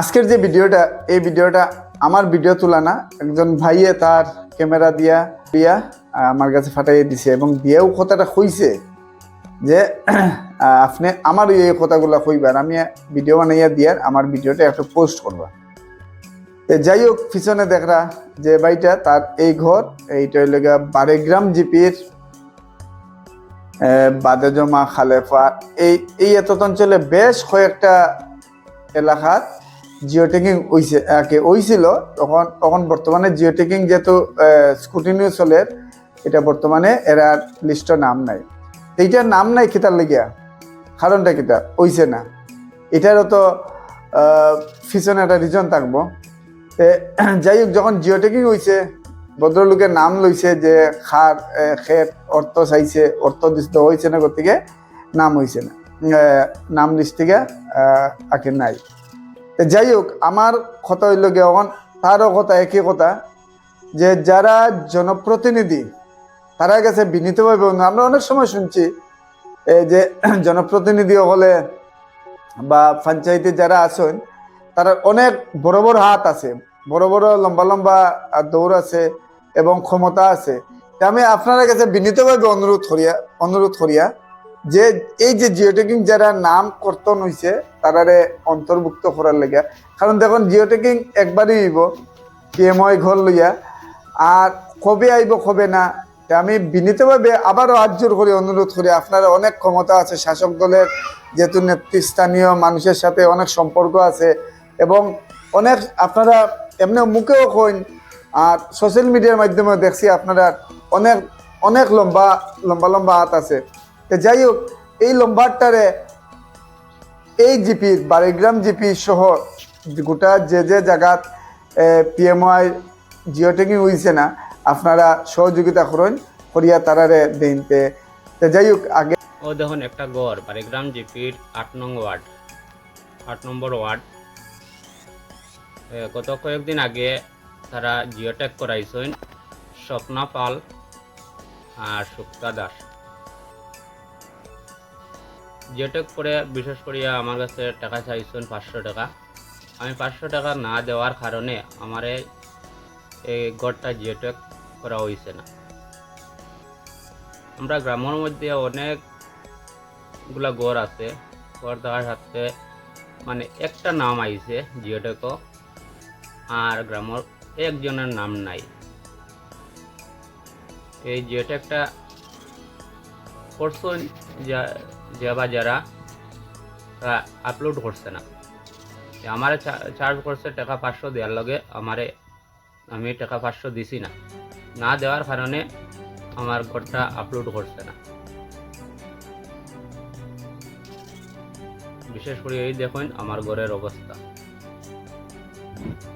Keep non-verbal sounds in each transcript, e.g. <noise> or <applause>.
আজকের যে ভিডিওটা, এই ভিডিওটা আমার ভিডিও তোলা না একজন ভাইয়ে তার ক্যামেরা দিয়া দিয়া আমার কাছে ফাটাইয়ে দিছে এবং দিয়েও কথাটা কইছে যে <clears throat> আপনি আমার এই কথাগুলো কইবার আমি ভিডিও বানাইয়া দিয়ার আমার ভিডিওটা একটু পোস্ট করবা। যাই হোক, পিছনে দেখরা যে ভাইটা তার এই ঘর, এইটা হইল বারেগ্রাম জিপির বাদে জমা খালেফা, এই এই এত অঞ্চলে বেশ কয়েকটা এলাকার জিও আগে হইছিল, তখন তখন বর্তমানে জিও টেকিং যেহেতু স্কুটিনিউ চলে, এটা বর্তমানে এরা লিস্ট নাম নাই। এইটার নাম নাই কিতার লেগিয়া, কারণটা কিতা? হইছে না। এটারও তো পিছনে একটা রিজন থাকব। যাই হোক যখন জিও টেকিং হইছে, ভদ্রলোকের নাম লইছে যে, খার খেত, অর্থ চাইছে, অর্থ দিষ্ট হয়েছে না গতিকে নাম হইছে না। নাম লিস্ট থেকে আগে নাই। যাই হোক আমার কথা হইল এখন তারও কথা একই কথা, যে যারা জনপ্রতিনিধি, তারা গেছে বিনীতভাবে আমরা অনেক সময় শুনছি এই যে <clears throat> জনপ্রতিনিধি হলে বা পঞ্চায়েতে যারা আছেন, তারা অনেক বড় বড় হাত আছে, বড় বড় লম্বা লম্বা দৌড় আছে এবং ক্ষমতা আছে। আমি আপনার কাছে বিনীতভাবে অনুরোধ করিয়া অনুরোধ করিয়া যে এই যে জিওটেকিং যারা নাম কর্তন হয়েছে তারারে অন্তর্ভুক্ত করার লেগে। কারণ দেখুন জিওটেকিং একবারই হইব পিএমআই ঘর লইয়া আর কবে আইব কবে না আমি বিনীতভাবে আবারও হাত জোর করে অনুরোধ করি আপনারা অনেক ক্ষমতা আছে, শাসক দলের যেহেতু নেতৃস্থানীয় মানুষের সাথে অনেক সম্পর্ক আছে, এবং অনেক আপনারা এমনি মুখেও কইন, আর সোশ্যাল মিডিয়ার মাধ্যমে দেখছি আপনারা অনেক অনেক লম্বা লম্বা লম্বা হাত আছে। তো যাই হোক, এই লম্বাটারে এই জিপির, বারিগ্রাম জিপি সহ গোটা যে যে জায়গাত পিএমআই জিওটেকিং হইছে না, আপনারা সহযোগিতা করেন, করিয়া তারারে দিনতে। তো যাই হোক, আগে ও দেখুন, একটা গড়, বারিগ্রাম জিপির আট নং ওয়ার্ড। আট নম্বর ওয়ার্ড। গত কয়েকদিন আগে তারা জিওটেক করাইছেন, স্বপ্না পাল আর সুক্তা দাস। জিওটেক করে বিশেষ করিয়া আমার কাছে টাকা চাইছেন পাঁচশো টাকা। আমি পাঁচশো টাকা না দেওয়ার কারণে আমার এই গড়টা জিওটেক করা হয়েছে না। আমরা গ্রামের মধ্যে অনেকগুলা গড় আছে। গড় দেওয়ার সাথে মানে একটা নাম আইছে জিওটেকো আর গ্রামের একজনের নাম নাই। এই জিওটেকটা যা- যে বা যারা আপলোড করছে না। আমারে চার্জ করছে টাকা পাঁচশো দেওয়ার লগে আমারে, আমি টাকা পাঁচশো দিছি না। না দেওয়ার কারণে আমার ঘরটা আপলোড করছে না। বিশেষ করে এই দেখুন আমার ঘরের অবস্থা।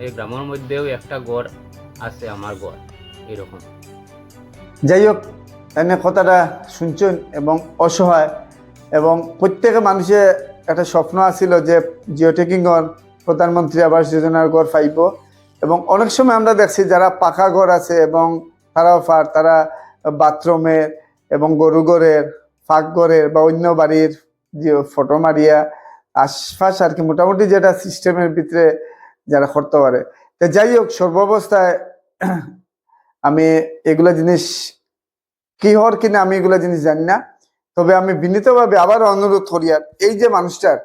এই গ্রামের মধ্যেও একটা ঘর আছে আমার ঘর, এরকম। যাই হোক, এনে কথাটা শুনছেন এবং অসহায়। এবং প্রত্যেকে মানুষের একটা স্বপ্ন আছিল যে জিওটেকিংর প্রধানমন্ত্রী আবাস যোজনার ঘর পাইব। এবং অনেক সময় আমরা দেখছি যারা পাকা ঘর আছে এবং তারাও পার তারা বাথরুমের এবং গরু ঘরের, ফাঁক ঘরের বা অন্য বাড়ির যে ফটো মারিয়া আশপাশ আর কি মোটামুটি যেটা সিস্টেমের ভিতরে যারা করতে পারে। তো যাই হোক, সর্বাবস্থায় আমি এগুলা জিনিস কি হওয়ার কিনা আমি এগুলা জিনিস জানি না। তবে আমি বিনীতভাবে আবার অনুরোধ করি আর এই যে মানুষটার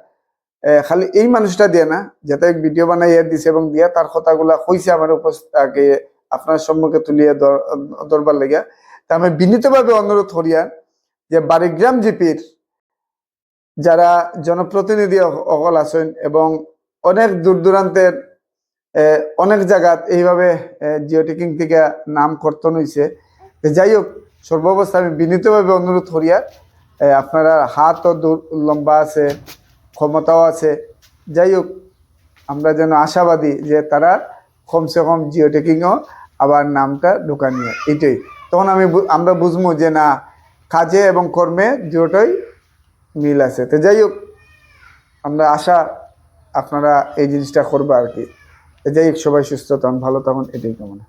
খালি এই মানুষটা দিয়ে না যাতে ভিডিও বানাই এর দিছে এবং দিয়া তার কথাগুলা কইছে আমার উপস্থাকে আপনার সম্মুখে তুলিয়ে ধর- ধরবার লেগে তা আমি বিনীতভাবে অনুরোধ করি আর যে বারিগ্রাম জিপির যারা জনপ্রতিনিধি অকল আছেন এবং অনেক দূর দূরান্তের অনেক জায়গাত এইভাবে জিওটেকিং থেকে নাম কর্তন হয়েছে যাই হোক সর্বাবস্থা আমি বিনীতভাবে অনুরোধ করি আর এ, আপনারা হাতও লম্বা আছে, ক্ষমতাও আছে। যাই হোক, আমরা যেন আশাবাদী যে তারা কমসে কম জিও টেকিংও আবার নামটা ঢুকানিয়ে এটাই তখন আমি আমরা বুঝব যে না, কাজে এবং কর্মে দুটোই মিল আছে। তো যাই হোক, আমরা আশা আপনারা এই জিনিসটা করব আর কি। যাই হোক, সবাই সুস্থ তখন ভালো তখন এটাই কামনা।